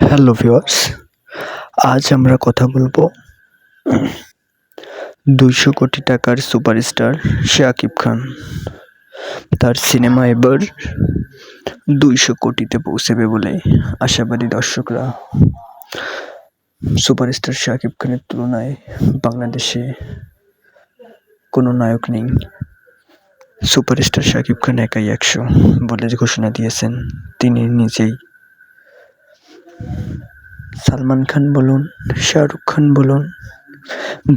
Hello viewers আজ আমরা কথা বলব দুইশো কোটি টাকার সুপারস্টার শাকিব খান। তার সিনেমা এবার দুইশো কোটিতে পৌঁছাবে বলে আশাবাদী দর্শকরা। সুপারস্টার শাকিব খানের তুলনায় বাংলাদেশে কোনো নায়ক নেই। সুপারস্টার শাকিব খান একাই একশো বলে ঘোষণা দিয়েছেন। তিনি নিজেই সালমান খান বলুন, শাহরুখ খান বলুন,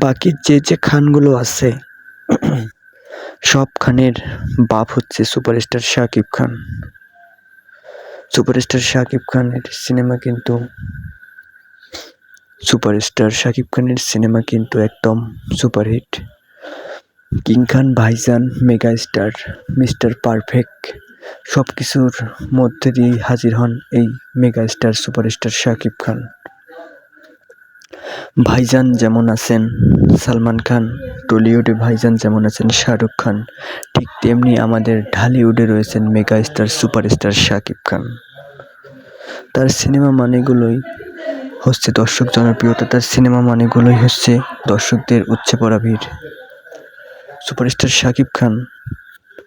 বাকি যে যে খানগুলো আছে, সব খানের বাপ হচ্ছে সুপারস্টার শাকিব খান। সুপারস্টার শাকিব খানের সিনেমা কিন্তু, সুপারস্টার শাকিব খানের সিনেমা কিন্তু একদম সুপারহিট। কিং খান ভাইজান, মেগা স্টার, মিস্টার পারফেক্ট সব কিছুর মধ্যে দিয়েই হাজির হন এই mega star superstar Shakib Khan. ভাইজান যেমন আছেন সালমান খান, টলিউডে ভাইজান যেমন আছেন শাহরুখ খান, ঠিক তেমনি আমাদের ঢালিউডে রয়েছেন mega star superstar Shakib Khan. তার সিনেমা মানেগুলোই হচ্ছে দর্শক জনপ্রিয়তা, তার সিনেমা মানেগুলোই হচ্ছে দর্শকদের উচ্ছে পড়া ভিড়। সুপারস্টার শাকিব খান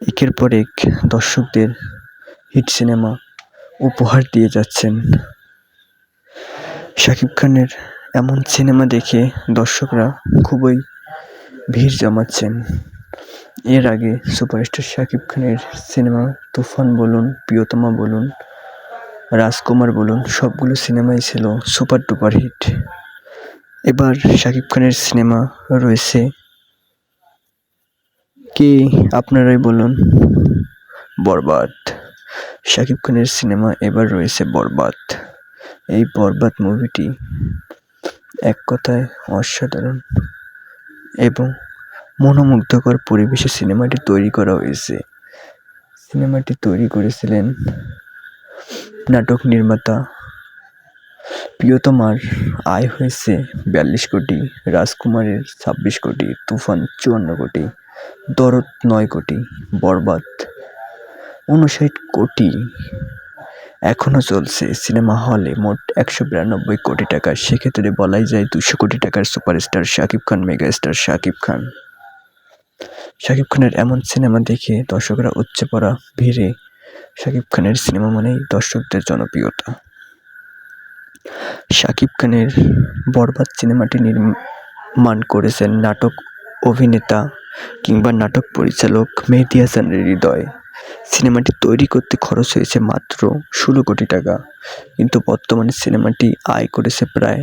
একের পর এক দর্শকদের হিট সিনেমা উপহার দিয়ে যাচ্ছেন। শাকিব খানের এমন সিনেমা দেখে দর্শকরা খুবই ভিড় জমাচ্ছেন। এর আগে সুপারস্টার শাকিব খানের সিনেমা তুফান বলুন, প্রিয়তমা বলুন, রাজকুমার বলুন, সবগুলো সিনেমাই ছিল সুপার ডুপার হিট এবার শাকিব খানের সিনেমা রয়েছে কি আপনারাই বলুন? বরবাদ। শাকিব খানের সিনেমা এবার রয়েছে বরবাদ। এই বরবাদ মুভিটি এক কথায় অসাধারণ এবং মনোমুগ্ধকর পরিবেশে সিনেমাটি তৈরি করা হয়েছে। সিনেমাটি তৈরি করেছিলেন নাটক নির্মাতা প্রিয়তমার আয় হয়েছে বিয়াল্লিশ কোটি, রাজকুমারের ছাব্বিশ কোটি, তুফান চুয়ান্ন কোটি দরদ নয় কোটি, বরবাদ উনষাট কোটি। এখনও চলছে সিনেমা হলে মোট একশো বিরানব্বই কোটি টাকা। সেক্ষেত্রে বলাই যায় দুশো কোটি টাকার superstar Shakib Khan mega star Shakib Khan. Shakib খানের এমন সিনেমা দেখে দর্শকরা উচ্চে পড়া ভিড়ে। শাকিব খানের সিনেমা মানেই দর্শকদের জনপ্রিয়তা। শাকিব খানের বরবাদ সিনেমাটি নির্মাণ করেছেন নাটক অভিনেতা কিংবা নাটক পরিচালক মেহেদি হাসানের হৃদয়। সিনেমাটি তৈরি করতে খরচ হয়েছে মাত্র ষোলো কোটি টাকা, কিন্তু বর্তমানে সিনেমাটি আয় করেছে প্রায়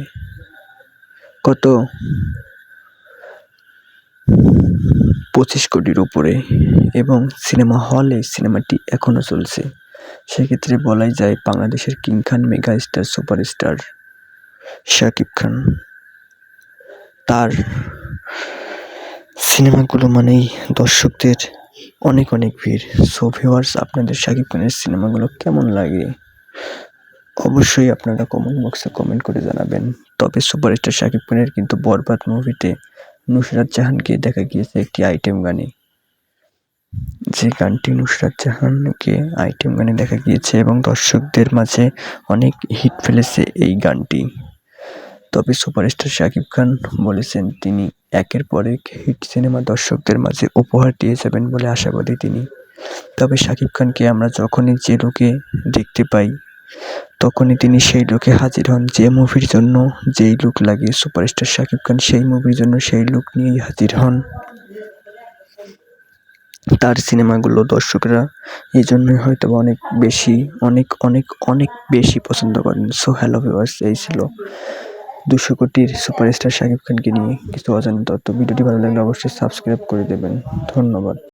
কত? পঁচিশ কোটির উপরে এবং সিনেমা হলে সিনেমাটি এখনও চলছে। সেক্ষেত্রে বলাই যায় বাংলাদেশের king Khan mega star superstar Shakib Khan. তার সিনেমাগুলো মানেই দর্শকদের অনেক অনেক ভিড়। সো ভিউয়ার্স আপনাদের শাকিব খানের সিনেমাগুলো কেমন লাগে? অবশ্যই আপনারা কমেন্ট বক্সে কমেন্ট করে জানাবেন। তবে সুপারস্টার শাকিব খানের কিন্তু বরবাদ মুভিতে নুসরাত জাহানকে দেখা গিয়েছে একটি আইটেম গানে। যে গানটি নুসরাত জাহানকে আইটেম গানে দেখা গিয়েছে এবং দর্শকদের মাঝে অনেক হিট ফেলেছে এই গানটি। তবে সুপারস্টার শাকিব খান বলেছেন, তিনি একের পর এক হিট সিনেমা দর্শকদের মাঝে উপহার দিয়ে যাবেন বলে আশাবাদী তিনি। তবে শাকিব খানকে আমরা যখনই যে লোকে দেখতে পাই, তখনই তিনি সেই লোকে হাজির হন যে মুভির জন্য যেই লুক লাগে। সুপারস্টার শাকিব খান সেই মুভির জন্য সেই লুক নিয়েই হাজির হন। তার সিনেমাগুলো দর্শকরা এই জন্যই হয়তো অনেক বেশি, অনেক অনেক অনেক বেশি পছন্দ করেন। সো হ্যালো ভিউয়ার্স, এই ছিল দুশো কোটির সুপারস্টার শাকিব খানকে নিয়ে কিছু অজানা তথ্য। ভিডিওটি ভালো লাগলে অবশ্যই সাবস্ক্রাইব করে দেবেন। ধন্যবাদ।